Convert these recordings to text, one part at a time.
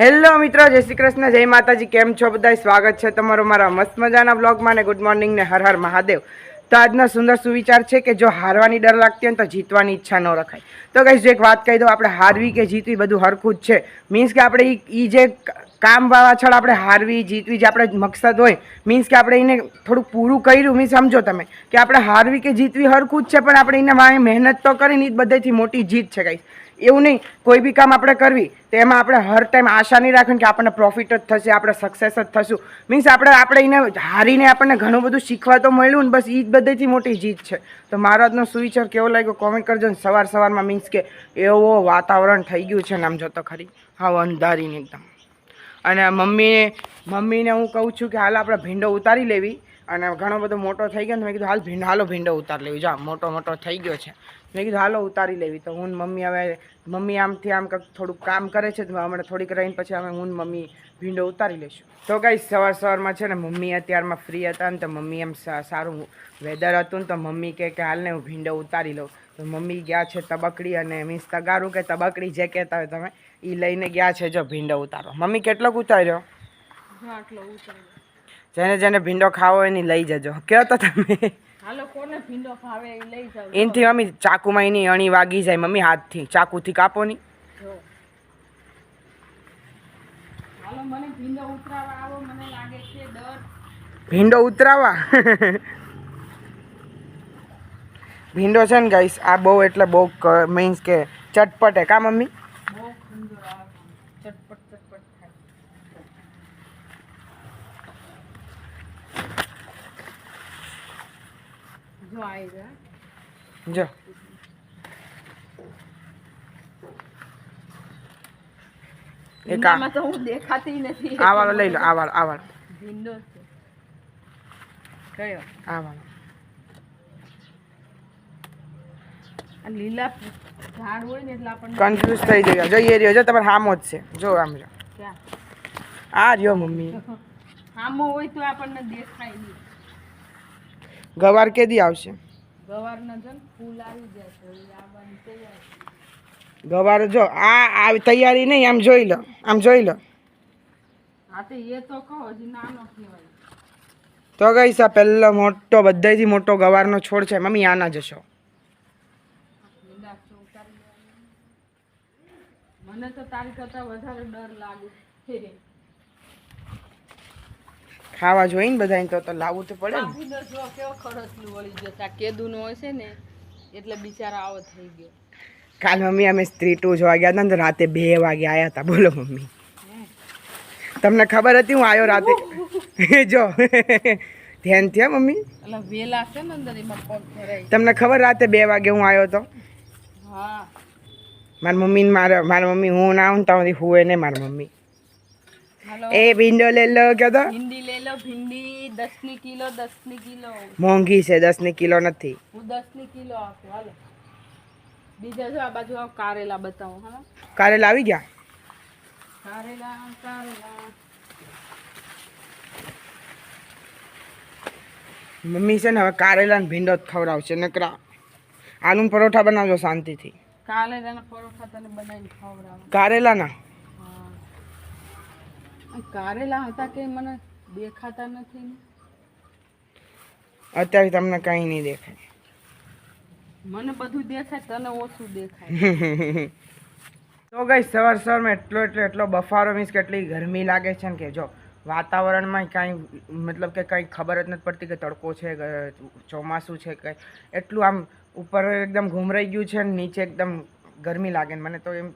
Hello મિત્રો, જય શ્રી કૃષ્ણ, જય માતાજી, કેમ છો બધા સ્વાગત છે તમારો મારા મસ્ત મજાના બ્લોગમાં ને ગુડ મોર્નિંગ ને હર હર મહાદેવ. તો આજનો સુંદર સુવિચાર છે કે જો હારવાની ડર લાગતી હોય તો જીતવાની ઈચ્છા ન રખાય. તો કહીશ એક વાત કહી દો આપણે હારવી કે જીતવી બધું હરખું જ છે. મીન્સ કે આપણે એ જે કામ પાછળ આપણે હારવી, જીતવી જે આપણે મકસદ હોય મીન્સ કે આપણે એને થોડુંક પૂરું કર્યું. મીન્સ સમજો તમે કે આપણે હારવી કે જીતવી હરખું જ છે, પણ આપણે એને મહેનત તો કરીને જ બધેથી મોટી જીત છે, ગાઈસ. એવું નહીં, કોઈ બી કામ આપણે કરવી, તો એમાં આપણે હર ટાઈમ આશા નહીં રાખવાની કે આપણને પ્રોફિટ જ થશે, આપણે સક્સેસ જ થશું. મીન્સ આપણે આપણે એને હારીને આપણને ઘણું બધું શીખવા તો મળ્યું ને બસ એ જ બધેથી મોટી જીત છે. તો મારો આજનો સુવિચાર કેવો લાગ્યો? કોમેન્ટ કરજો ને સવાર સવારમાં મીન્સ કે એવો વાતાવરણ થઈ ગયું છે ને આમ જોતો ખરી. હા અંધારીને એકદમ. અને મમ્મીને મમ્મીને હું કહું છું કે હાલ આપણે ભીંડો ઉતારી લેવી. અને ઘણો બધો મોટો થઈ ગયો ને મેં કીધું, હાલ ભીંડો, હાલો ભીંડો ઉતારી લેવી. જા મોટો મોટો થઈ ગયો છે. મેં કીધું હાલો ઉતારી લેવી. તો હું મમ્મી હવે મમ્મી આમથી આમ કંઈક થોડુંક કામ કરે છે તો હમણાં થોડીક રહીને પછી અમે હું મમ્મી ભીંડો ઉતારી લઈશું. તો કંઈ સવાર સવારમાં છે ને મમ્મી અત્યારમાં ફ્રી હતા ને તો મમ્મી એમ સારું વેધર હતું ને તો મમ્મી કહે કે હાલને હું ભીંડો ઉતારી લઉં. તો મમ્મી ગયા છે તબકડી અને મીન્સ તગારું કે તબકડી જે કહેતા હોય તમે એ લઈને ગયા છે જો ભીંડો ઉતારો મમ્મી કેટલોક ઉતાર્યો? આટલો ઉતાર્યો જેને જેને ભીંડો ખાવો એની લઈ જજો. કયો તો તમે? એનથી મમ્મી ચાકુમાં એની અણી વાગી જાય મમ્મી હાથથી. ચાકુથી કાપો ની ભીંડો ઉતરાવા ભીંડો છે ને ગાઈસ આ બહુ એટલે બહુ મીન્સ કે ચટપટે. કા મમ્મી બહુ ખંજોર આવે ચટપટ ચટપટ થાય જો આવી જા જો. એક આ. તો હું દેખાતી નથી. આ વાળો લઈ લો આ વાળો આ વાળો. ભીંડો છે. કયો? આ વાળો. આ લીલા ઝાડ હોય ને એટલે આપણને કન્ફ્યુઝ થઈ જાય જોઈએ રહ્યો. જો તમારે હામો જ છે. જો આમ જો. ક્યાં? આ રહ્યો મમ્મી. હામો હોય તો આપણને દેખાય નહીં. ગવાર કેદી આવશે? ગવારના ફૂલ આવી તૈયાર ગવાર જો આ આ તૈયારી નહીં આમ જોઈ લો આમ જોઈ લો. હા તો એ તો કહો હજી નાનો કહેવાય. તો ગઈ સા પહેલો મોટો બધાથી મોટો ગવારનો છોડ છે મમ્મી આના જશો. મને તો તારી કરતા વધારે ડર લાગે. ખાવા જોઈને બધાને તો તો લાવવું તો પડે ને. જો કેવો ખડસલું વળી ગયો આ કેદુનો હશે ને એટલે બિચારા આવો થઈ ગયો. કાલ મમ્મી અમે સ્ત્રી ટુ જોવા ગયા હતા ને રાતે બે વાગે આવ્યા હતા. બોલો મમ્મી. તમને ખબર હતી હું આવ્યો રાતે? જો. ધ્યાન થયા મમ્મી? વેલા છે ને અંદર એમાં પગ ભરાય તમને ખબર રાતે બે વાગે હું આવ્યો હતો હા. મારી મમ્મી મારા મારા મમ્મી હું ના આવું ત્યાં સુધી હુએ મારી મમ્મી. એ ભીંડો લઈ લો કયો તો ભીંડી લઈ લો ભીંડી દસની કિલો દસની કિલો. મોંઘી છે દસની કિલો નથી. હું દસની કિલો આપું હાલો. બીજા જો આ બાજુ આવ કારેલા બતાવો હા કારેલા આવી ગયા? કારેલા કારેલા. મમ્મી છે ને હવે કારેલા ને ભીંડો જ ખવડાવશે નકરા. આલુ પરોઠા બનાવજો શાંતિથી. કારેલાના પરોઠા તને બનાવીને ખવડાવું. કારેલાના? આ કારેલા હતા કે મને દેખાતા નથી અત્યારે તમને કંઈ નહીં દેખાય. મને બધું દેખાય તને ઓછું દેખાય. તો ગઈ સવાર સવારમાં એટલો એટલો એટલો બફારો મીન્સ કેટલી ગરમી લાગે છે ને કે જો વાતાવરણમાં કાંઈ મતલબ કે કંઈ ખબર જ નથી પડતી કે તડકો છે ચોમાસું છે કંઈ એટલું આમ ઉપર એકદમ ઘૂમરાઈ ગયું છે ને નીચે એકદમ ગરમી લાગે ને મને તો એમ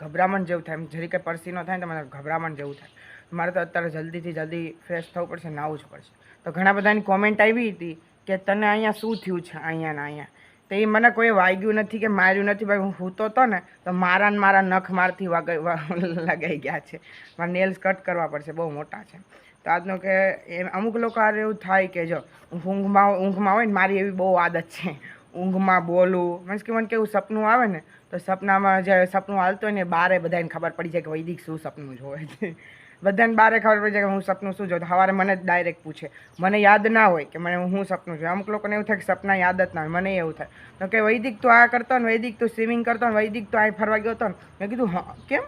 ગભરામણ જેવું થાય. એમ જરી કે પરસીનો થાય ને તો મને ગભરામણ જેવું થાય. મારે તો અત્યારે જલ્દીથી જલ્દી ફ્રેશ થવું પડશે નાવું જ પડશે. તો ઘણા બધાની કોમેન્ટ આવી હતી કે તને અહીંયા શું થયું છે અહીંયા ને અહીંયા? તો એ મને કોઈ વાગ્યું નથી કે માર્યું નથી, ભાઈ હું સૂતો હતો ને, તો મારા મારા નખ મારથી લગાઈ ગયા છે. મારા નેલ્સ કટ કરવા પડશે, બહુ મોટા છે. તો આજનો કે અમુક લોકો આ એવું થાય કે જો ઊંઘમાં ઊંઘમાં હોય ને મારી એવી બહુ આદત છે. ઊંઘમાં બોલું મીન્સ કે મને કેવું સપનું આવે ને, તો સપનામાં જે સપનું હાલતું હોય ને બારે બધાને ખબર પડી જાય કે વૈદિક શું સપનું જોવે છે. બધાને બારે ખબર પડી જાય કે હું સપનું શું જોઉં. સવારે મને જ ડાયરેક્ટ પૂછે. મને યાદ ના હોય કે મને હું સપનું જોયું અમુક લોકોને એવું થાય કે સપના યાદ જ ના હોય. મને એવું થાય. તો કે વૈદિક તો આ કરતો ને, વૈદિક તો સ્વિમિંગ કરતો ને, વૈદિક તો આ ફરવા ગયો હતો ને. મેં કીધું, હા, કેમ?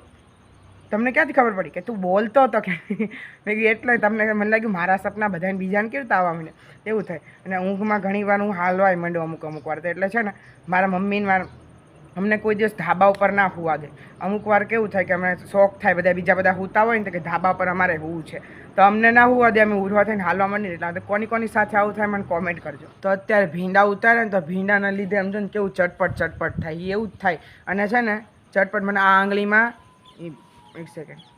તમને ક્યાંથી ખબર પડી કે તું બોલતો હતો કે મેં કીધું, એટલે તમને મને લાગ્યું મારા સપના બધાને બીજાને કેવી રીતે આવવા મને એવું થાય. અને ઊંઘમાં ઘણી વાર હું હાલવાય માંડ્યો અમુક અમુક વાર તો. એટલે છે ને, મારા મમ્મીને મારા અમને કોઈ દિવસ ધાબા ઉપર ના હોવા દે. અમુક વાર કેવું થાય કે અમે શોખ થાય, બધા બીજા બધા હોતા હોય ને તો કે ધાબા પર અમારે હોવું છે. તો અમને ના હોવા દે, અમે ઉરવા થઈને હાલવા માંડીએ એટલે કોની કોની સાથે આવું થાય મને કોમેન્ટ કરજો. તો અત્યારે ભીંડા ઉતારે ને તો ભીંડાના લીધે એમ ને કેવું ચટપટ ચટપટ થાય એવું જ થાય. અને છે ને, ચટપટ મને આ આંગળીમાં એક સેકન્ડ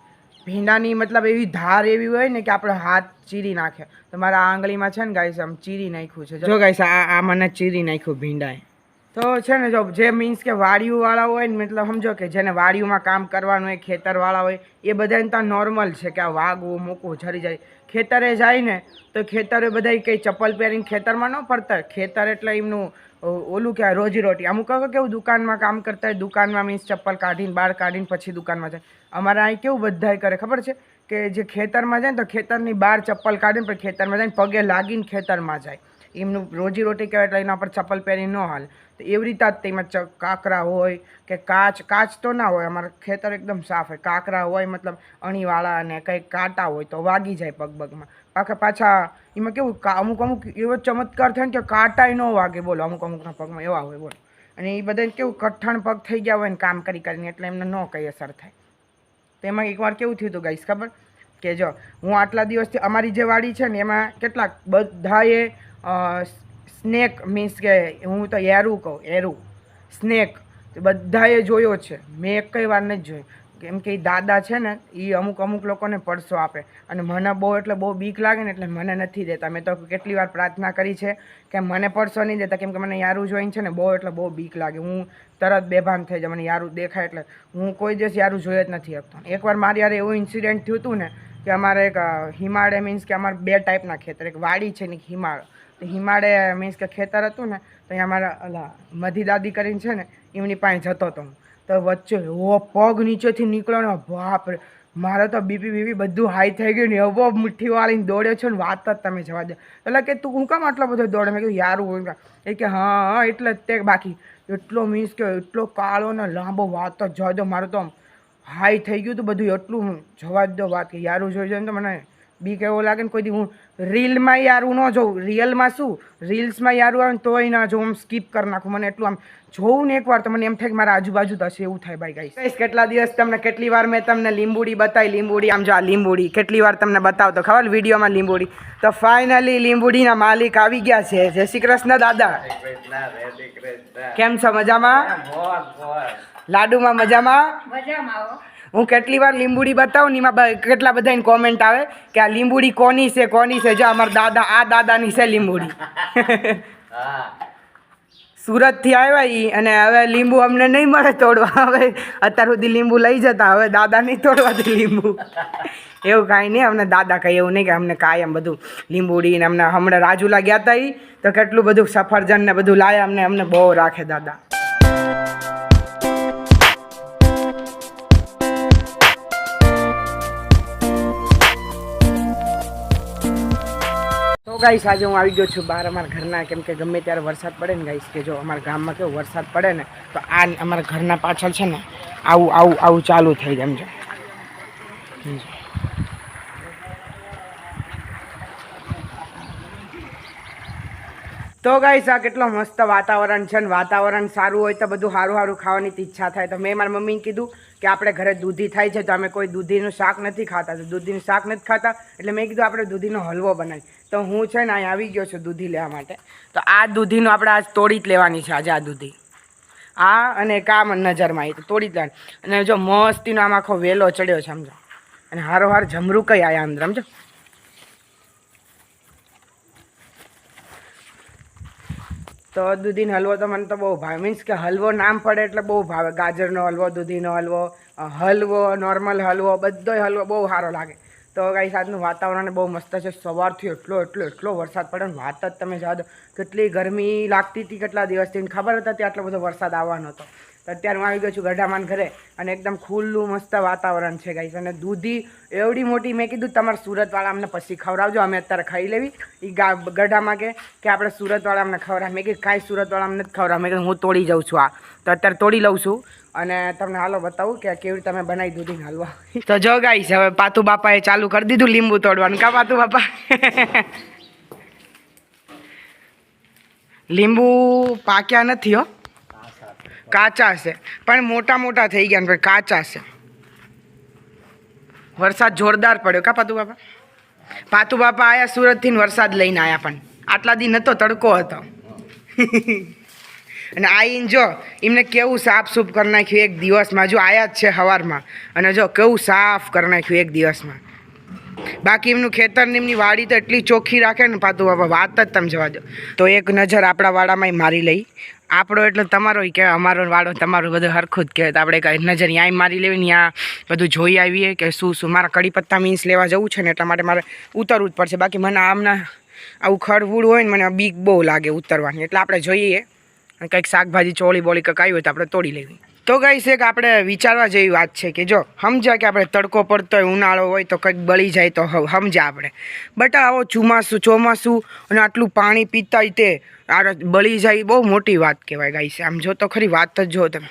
ભીંડાની મતલબ એવી ધાર એવી હોય ને કે આપણો હાથ ચીરી નાખે. તો મારા આંગળીમાં છે ને ગાઈસ આમ ચીરી નાખ્યું છે. જો ગાઈસ આ આ મને ચીરી નાખ્યું ભીંડાએ. તો છે ને જો જે મીન્સ કે વાડીઓવાળા હોય ને, મતલબ સમજો કે જેને વાડીઓમાં કામ કરવાનું હોય, ખેતરવાળા હોય, એ બધાને ત્યાં નોર્મલ છે કે આ વાગવું, મૂકવું, ઝરી જાય. ખેતરે જાય ને, તો ખેતરે બધા કંઈ ચપ્પલ પહેરીને ખેતરમાં ન ફરતા. ખેતર એટલે એમનું ઓલું કહેવાય, રોજીરોટી. અમુક કહો કેવું દુકાનમાં કામ કરતા હોય, દુકાનમાં મીન્સ ચપ્પલ કાઢીને, બહાર કાઢીને પછી દુકાનમાં જાય. અમારે અહીં કેવું બધાય કરે, ખબર છે? કે જે ખેતરમાં જાય ને, તો ખેતરની બહાર ચપ્પલ કાઢીને પછી ખેતરમાં જાય પગે લાગીને ખેતરમાં જાય. એમનું રોજીરોટી કહેવાય એટલે એના પર ચપ્પલ પહેરી ન હાલ. તો એવી રીતે જ તેમાં ચ કાંકરા હોય કે કાચ કાચ તો ના હોય, અમારે ખેતર એકદમ સાફ હોય. કાંકરા હોય, મતલબ અણીવાળા અને કંઈક કાંટા હોય તો વાગી જાય પગ પગમાં પાછા પાછા, એમાં કેવું અમુક અમુક એવો ચમત્કાર થાય ને કે કાંટાય ન વાગે, બોલો, અમુક, અમુકના પગમાં એવા હોય, બોલો. અને એ બધાને કેવું કઠણ પગ થઈ ગયા હોય ને કામ કરી કરીને એટલે એમને ન કંઈ અસર થાય. તો એમાં એકવાર કેવું થયું હતું ગાઈશ ખબર? કે જો, હું આટલા દિવસથી અમારી જે વાડી છે ને, એમાં કેટલાક બધાએ સ્નેક મીન્સ કે હું તો એરું કહું એરું સ્નેક બધાએ જોયો છે. મેં એક કઈ વાર નથી જોયું. કેમ કે એ દાદા છે ને એ અમુક અમુક લોકોને પરસો આપે. અને મને બહુ એટલે બહુ બીક લાગે ને એટલે મને નથી દેતા. મેં તો કેટલી વાર પ્રાર્થના કરી છે કે મને પરસો નહીં દેતા. કેમ કે મને યારું જોઈને છે ને બહુ એટલે બહુ બીક લાગે. હું તરત બેભાન થઈ જાય મને યારું દેખાય એટલે હું કોઈ દિવસ યારું જોઈ જ નથી આપતો એકવાર મારી યારે એવું ઇન્સિડન્ટ થયું હતું ને કે અમારે એક હિમાળે મીન્સ કે અમારે બે ટાઈપના ખેતર. એક વાડી છે ને હિમાળ. તો હિમાળે મીન્સ કે ખેતર હતું ને, તો અહીંયા મારા ઓલા મધી દાદી કરીને છે ને, એમની પાસે જતો હતો હું. તો વચ્ચે ઓ પગ નીચેથી નીકળ્યો ને બાપ મારે તો બીપી બીપી બધું હાઈ થઈ ગયું ને, એવો મુઠ્ઠી વાળીને દોડ્યો છે ને, વાત જ તમે જવા દો. એટલે કે તું હું કામ આટલો બધો દોડે? મેં કીધું, યારું, હું એ કે, હા હા, એટલે જ તે બાકી. એટલો મીન્સ કે એટલો કાળો ને લાંબો વાત જ જવા દો, મારે તો હાઈ થઈ ગયું હતું બધું, એટલું જવા દો વાત કે, યારું જોઈ જોઈને તો મને બીક એવો લાગે ને કોઈ દી હું રીલમાં યારું ન જોઉં. રિયલમાં શું? રીલ્સમાં યારું આવે ને તોય ના જોઉં. આમ સ્કીપ કરી નાખું. મને એટલું આમ જોઉં ને એકવાર તો મને એમ થાય કે મારા આજુબાજુ થશે એવું થાય ભાઈ ગાઈસ કેટલા દિવસ તમને કેટલી વાર મેં તમને લીંબુડી બતાવી લીંબુડી આમ જો આ લીંબુડી. કેટલી વાર તમને બતાવતો? ખબર વિડીયોમાં લીંબુડી. તો ફાઇનલી લીંબુડીના માલિક આવી ગયા છે. જય શ્રી કૃષ્ણ દાદા. કેમ છો મજામાં? લાડુમાં મજામાં? હું કેટલી વાર લીંબુડી બતાવું ને એમાં કેટલા બધા કોમેન્ટ આવે કે આ લીંબુડી કોની છે કોની છે? જો અમારા દાદા આ દાદાની છે લીંબુડી. સુરતથી આવ્યા ઈ અને હવે લીંબુ અમને નહીં મળે તોડવા. હવે અત્યાર સુધી લીંબુ લઈ જતા. હવે દાદા નહીં તોડવા દે લીંબુ. એવું કાંઈ નહીં. અમને દાદા કહે એવું નહીં કે અમને કાયમ બધું લીંબુડી ને અમને હમણાં રાજુલા ગયા હતા ઈ. તો કેટલું બધું સફરજન ને બધું લાયા અમને. અમને બહુ રાખે દાદા. તો ગાઈસ, આજે હું આવી ગયો છું બહાર અમારા ઘરના કેમ કે ગમે ત્યારે વરસાદ પડે ને ગાઈસ, કે જો અમારા ગામમાં કેવો વરસાદ પડે ને, તો આ અમારા ઘરના પાછળ છે ને, આવું આવું આવું ચાલુ થઈ જાય સમજો. તો ગાઈસ, આ કેટલો મસ્ત વાતાવરણ છે ને, વાતાવરણ સારું હોય તો બધું સારું સારું ખાવાની ઈચ્છા થાય તો મેં મારા મમ્મીને કીધું કે આપણે ઘરે દૂધી થાય છે તો અમે કોઈ દૂધીનું શાક નથી ખાતા. તો દૂધીનું શાક નથી ખાતા, એટલે મેં કીધું આપણે દૂધીનો હલવો બનાવી તો હું છે ને અહીં આવી ગયો છું દૂધી લેવા માટે. તો આ દૂધીનું આપણે આજ તોડી જ લેવાની છે, આજે આ દૂધી. આ અને કામ નજરમાં આવી. તોડી જ લેવાની. અને જો મસ્તીનો આમ આખો વેલો ચડ્યો છે, સમજો. અને હારો હાર જમરૂ કઈ આયા અંદર, સમજો. તો દૂધીનો હલવો તો મને તો બહુ ભાવે. મીન્સ કે હલવો નામ પડે એટલે બહુ ભાવે. ગાજરનો હલવો, દૂધીનો હલવો હલવો નોર્મલ હલવો, બધોય હલવો બહુ સારો લાગે. તો કઈ આજનું વાતાવરણ બહુ મસ્ત છે. સવારથી એટલો એટલો એટલો વરસાદ પડે ને વાત જ તમે જવા કેટલી ગરમી લાગતી હતી કેટલા દિવસથી ખબર હતા ત્યાં આટલો બધો વરસાદ આવવાનો હતો. તો અત્યારે હું આવી ગયો છું ગઢામાન ઘરે અને એકદમ ખુલ્લું મસ્ત વાતાવરણ છે ગાઈસ અને દૂધી એવડી મોટી મેં કીધું તમારે સુરતવાળા અમને પછી ખવડાવજો, અમે અત્યારે ખાઈ લેવી. એ ગા ગઢામાં કે કે આપણે સુરતવાળા અમને ખવડાવ. મેં કીધું, કાંઈ સુરતવાળા અમને ખવડાવ મેં કીધું, હું તોડી જાઉં છું આ. તો અત્યારે તોડી લઉં છું. અને તમને હાલો બતાવું કે કેવી રીતે અમે બનાવી દૂધી હાલવા. તો જો ગાઈસ હવે પાતુ બાપાએ ચાલુ કરી દીધું લીંબુ તોડવાનું. કા પાતુ બાપા? લીંબુ પાક્યા નથી, હો. કાચા છે. પણ મોટા મોટા થઈ ગયા પણ કાચા છે. વરસાદ જોરદાર પડ્યો. કા પાતુ બાપા? પાતુ બાપા આયા સુરતથી વરસાદ લઈને આવ્યા પણ. આટલા દી હતો તડકો હતો. અને આઈને જો, એમને કેવું સાફ સૂફ કરી નાખ્યું એક દિવસમાં. જો આયા જ છે સવારમાં અને જો કેવું સાફ કરી નાખ્યું એક દિવસમાં. બાકી એમનું ખેતર ને એમની વાડી તો એટલી ચોખ્ખી રાખે ને પાતું બાપા, વાત જ તમે જવા દો. તો એક નજર આપણા વાડામાં મારી લઈ. આપણો એટલે તમારો કે અમારો વાળો તમારું બધું હરખું જ તો આપણે કાંઈ નજર ત્યાં મારી લેવી ને બધું જોઈ આવીએ કે શું શું, મારા કડી પત્તા મીન્સ લેવા જવું છે ને એટલા માટે મારે ઉતરવું જ પડશે. બાકી મને આમના આવું ખડવૂડ હોય ને મને બીક બહુ લાગે ઉતરવાની. એટલે આપણે જોઈએ કંઈક શાકભાજી, ચોળી બોળી કંઈક આવી હોય તો આપણે તોડી લેવી. તો ગાઈશ એક આપણે વિચારવા જેવી વાત છે કે જો, સમજ્યા કે આપણે તડકો પડતો હોય, ઉનાળો હોય, તો કંઈક બળી જાય, તો સમજ્યા આપણે. બટ આવો ચોમાસું ચોમાસું અને આટલું પાણી પીતા તે બળી જાય બહુ મોટી વાત કહેવાય ગાઈ આમ જો તો ખરી વાત જ જો તમે.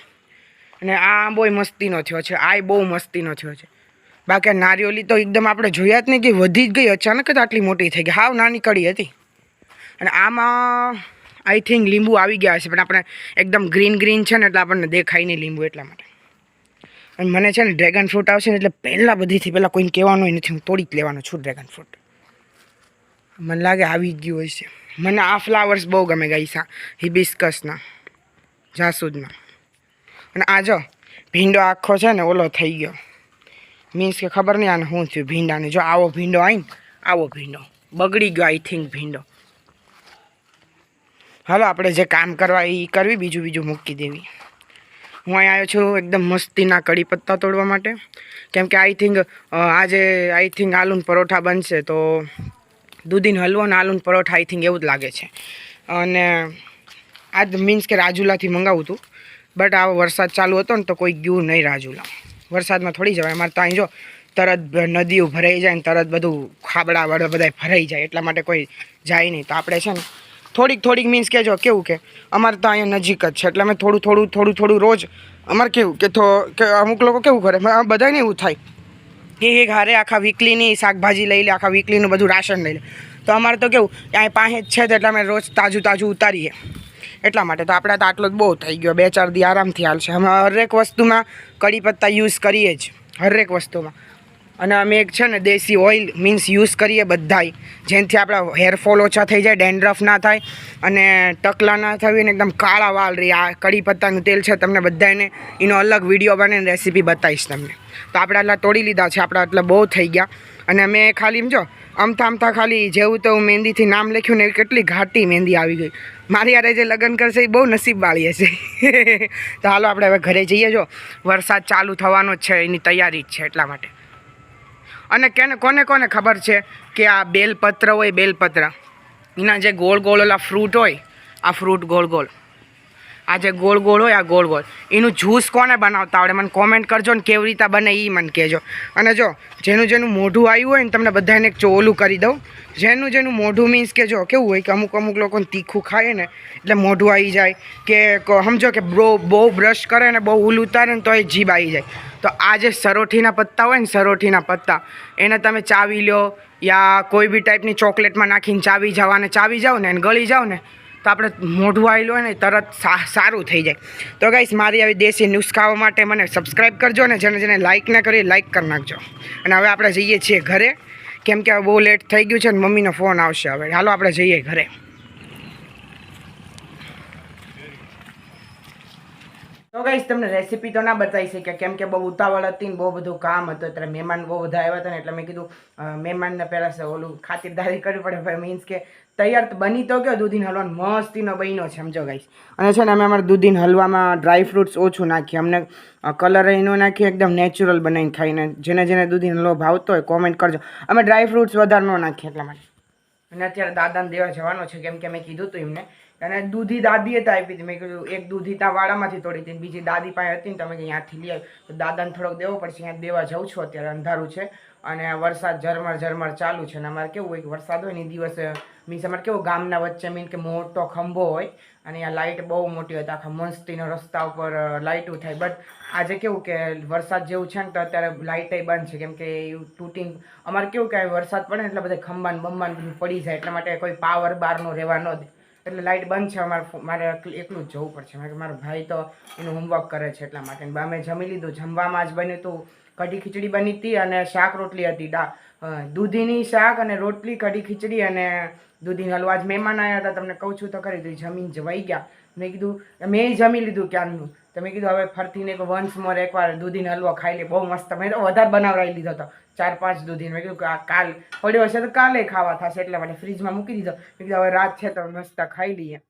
અને આ બહુ મસ્તીનો થયો છે, આ બહુ મસ્તીનો થયો છે. બાકી નારિયોલી તો એકદમ આપણે જોયા જ નહીં કે વધી જ ગઈ, અચાનક જ આટલી મોટી થઈ ગઈ. હાવ નાની કડી હતી. અને આમાં આઈ થિંક લીંબુ આવી ગયા હશે, પણ આપણે એકદમ ગ્રીન ગ્રીન છે ને એટલે આપણને દેખાય નહીં લીંબુ એટલા માટે. અને મને છે ને ડ્રેગન ફ્રૂટ આવશે ને એટલે પહેલાં બધીથી પહેલાં કોઈને કહેવાનું નથી, હું તોડી જ લેવાનો છું ડ્રેગન ફ્રૂટ. મને લાગે આવી ગયું છે. મને આ ફ્લાવર્સ બહુ ગમે ગાઈસા, હિબિસ્કસના, જાસૂદના. અને આ જો, ભીંડો આખો છે ને ઓલો થઈ ગયો. મીન્સ કે ખબર નહીં આને શું થયું ભીંડાને. જો આવો ભીંડો આવીને આવો ભીંડો. બગડી ગયો આઈ થિંક ભીંડો. હાલો, આપણે જે કામ કરવા એ કરવી, બીજું બીજું મૂકી દેવી. હું અહીં આવ્યો છું એકદમ મસ્તીના કડી પત્તા તોડવા માટે. કેમ કે આઈ થિંક આજે આઈ થિંક આલુન પરોઠા બનશે તો દૂધીન હલવો ને આલુન પરોઠા આઈ થિંક એવું જ લાગે છે. અને આજ મીન્સ કે રાજુલાથી મંગાવું હતું બટ આ વરસાદ ચાલુ હતો ને તો કોઈ ગયું નહીં રાજુલા. વરસાદમાં થોડી જવાય. અમારે તો અહીં જો તરત નદીઓ ભરાઈ જાય ને તરત બધું ખાબડા વડે બધા ભરાઈ જાય. એટલા માટે કોઈ જાય નહીં. તો આપણે છે ને થોડીક થોડીક મીન્સ કે જો કેવું કે અમારે તો અહીંયા નજીક જ છે, એટલે અમે થોડું થોડું થોડું થોડું રોજ અમારે કેવું કે તો કે અમુક લોકો કેવું કરે બધાને એવું થાય. કે એક હારે આખા વીકલીની શાકભાજી લઈ લે, આખા વીકલીનું બધું રાશન લઈ લે. તો અમારે તો કેવું કે અહીં પાસે જ છે એટલે અમે રોજ તાજું તાજું ઉતારીએ. એટલા માટે તો આપણે તો આટલો જ બહુ થઈ ગયો, બે ચાર દી આરામથી હાલશે. અમે હરેક વસ્તુમાં કડી પત્તા યુઝ કરીએ જ, હરેક વસ્તુમાં. અને અમે એક છે ને દેશી ઓઇલ મીન્સ યુઝ કરીએ બધાય. જેનાથી આપણા હેરફોલ ઓછા થઈ જાય, ડેન્ડ્રફ ના થાય અને ટકલા ના થવી અને એકદમ કાળા વાળ રહી. આ કડી પત્તાનું તેલ છે તમને બધાને એનો અલગ વીડિયો બનાવીને રેસીપી બતાવીશ તમને. તો આપણે આટલા તોડી લીધા છે, આપણા એટલે બહુ થઈ ગયા. અને અમે ખાલી જો, અમથા અમથા ખાલી જેવું તો મહેંદીથી નામ લખ્યું ને એવી કેટલી ઘાટી મહેંદી આવી ગઈ. મારી યારે જે લગ્ન કરશે એ બહુ નસીબવાળી હશે. તો હાલો આપણે હવે ઘરે જઈએ જો. વરસાદ ચાલુ થવાનો જ છે, એની તૈયારી જ છે એટલા માટે. અને કેને, કોને કોને ખબર છે કે આ બેલપત્ર હોય બેલપત્ર? એના જે ગોળ ગોળ ઓલા ફ્રૂટ હોય, આ ફ્રૂટ ગોળ ગોળ આ જે ગોળ ગોળ હોય, આ ગોળ ગોળ. એનું જ્યુસ કોને બનાવતા આવડે? મને કોમેન્ટ કરજો ને કેવી રીતે બને એ મને કહેજો. અને જો, જેનું જેનું મોઢું આવ્યું હોય ને, તમને બધાને એક ચોલું કરી દઉં. જેનું જેનું મોઢું મીન્સ કે જો, કેવું હોય કે અમુક અમુક લોકોને તીખું ખાય ને, એટલે મોઢું આવી જાય. કે સમજો કે બહુ બહુ બ્રશ કરે ને, બહુ ઉલ ઉતારે ને, તો એ જીભ આવી જાય. તો આ જે સરોઠીના પત્તા હોય ને, સરોઠીના પત્તા, એને તમે ચાવી લો, યા કોઈ બી ટાઈપની ચોકલેટમાં નાખીને ચાવી જવાને, ચાવી જાઓ ને એને ગળી જાઓ ને તો આપણે મોઢું આવેલું હોય ને તરત સારું થઈ જાય. તો ગાઈસ મારી આવી દેશી નુસ્ખાઓ માટે મને સબસ્ક્રાઈબ કરજો ને જેને જેને લાઇક ના કરી લાઇક કરી નાખજો. અને હવે આપણે જઈએ છીએ ઘરે. કેમ કે હવે બહુ લેટ થઈ ગયું છે ને મમ્મીનો ફોન આવશે હવે. હાલો, આપણે જઈએ ઘરે. તો ગાઈસ તમને રેસીપી તો ના બતાવી શક્યા. કેમ કે બહુ ઉતાવળ હતી ને બહુ બધું કામ હતું. એટલે મહેમાન બહુ બધા આવ્યા હતા ને એટલે મેં કીધું મહેમાનને પહેલાં ઓલું ખાતરદારી કરવી પડે. મીન્સ કે તૈયાર બની તો ગયો, દૂધીન હલવાનો મસ્તીનો બન્યો છે, સમજો ગાઈશ અને છે ને અમે અમારા દૂધીન હલવામાં ડ્રાય ફ્રૂટ્સ ઓછું નાખીએ. અમને કલર એનો નાખીએ, એકદમ નેચરલ બનાવીને ખાઈને. જેને જેને દૂધીન હલવો ભાવતો હોય કોમેન્ટ કરજો. અમે ડ્રાય ફ્રૂટ્સ વધારે ન નાખીએ એટલા માટે. અને અત્યારે દાદાને દેવા જવાનો છે, કેમ કે મેં કીધું હતું એમને. અને દૂધી દાદીએ તો આપી હતી. મેં કીધું, એક દૂધી ત્યાં વાડામાંથી તોડી હતી બીજી દાદી પાસે હતી ને તમે ત્યાંથી લઈ આવી તો દાદાને થોડોક દેવો પડશે, અહીંયા દેવા જાઉં છું અત્યારે, અંધારું છે. અને વરસાદ ઝરમર ઝરમર ચાલુ છે અને અમારે કેવું હોય કે વરસાદ હોય ને દિવસે, મીન્સ અમારે કેવું ગામના વચ્ચે મીન કે મોટો ખંભો હોય અને અહીંયા લાઇટ બહુ મોટી હોય તો આખા મસ્તીનો રસ્તા ઉપર લાઇટું થાય. બટ આજે કેવું કે વરસાદ જેવું છે ને તો અત્યારે લાઇટે બંધ છે. કેમ કે એવું અમારે કેવું કે વરસાદ પડે ને એટલે બધા ખંભાન બંબાન બધું પડી જાય. એટલા માટે કોઈ પાવર બહારનો રહેવા ન દે. એટલે લાઇટ બંધ છે અમારે મારે એકલું જ જવું પડશે. મારે મારો ભાઈ તો એનું હોમવર્ક કરે છે એટલા માટે. અમે જમી લીધું. જમવામાં જ બન્યું હતું કઢી ખીચડી બની હતી અને શાક રોટલી હતી, દા દૂધીની શાક અને રોટલી, કઢી ખીચડી અને દૂધીનો હલવા આજ મહેમાન આવ્યા હતા. તમને કહું છું તો ખરી, તો જમીન જવાઈ ગયા. મેં કીધું, મેં જમી લીધું ક્યારનું? તો મેં કીધું, હવે ફરતીને એક વન્સ મોર એકવાર દૂધીનો હલવો ખાઈ લે. બહુ મસ્ત. મેં તો વધારે બનાવડાવી લીધો હતો. ચાર પાંચ દૂધીનો. મેં કીધું કાલ પડ્યો હશે તો કાલે ખાવા થશે, એટલા માટે ફ્રીજમાં મૂકી દીધો. મેં કીધું, હવે રાત છે તો મસ્ત ખાઈ લઈએ.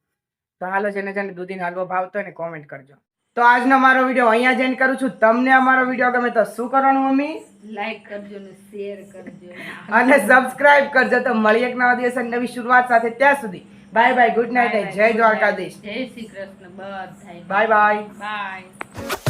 તો હાલો, જેને જેને દૂધીનો હલવો ભાવતો હોય ને કોમેન્ટ કરજો. તો આજનો મારો વીડિયો અહીંયા જ કરું છું. તમને અમારો વીડિયો ગમે તો શું કરવાનું મમ્મી? લાઈક કરજો ને શેર કરજો. અને સબસ્ક્રાઇબ કરજો. તો મળીએ એક નવા દિવસે નવી શરૂઆત સાથે. ત્યાં સુધી બાય બાય ગુડ નાઇટ જય દ્વારકાધીશ. જય Shri Krishna bye bye bye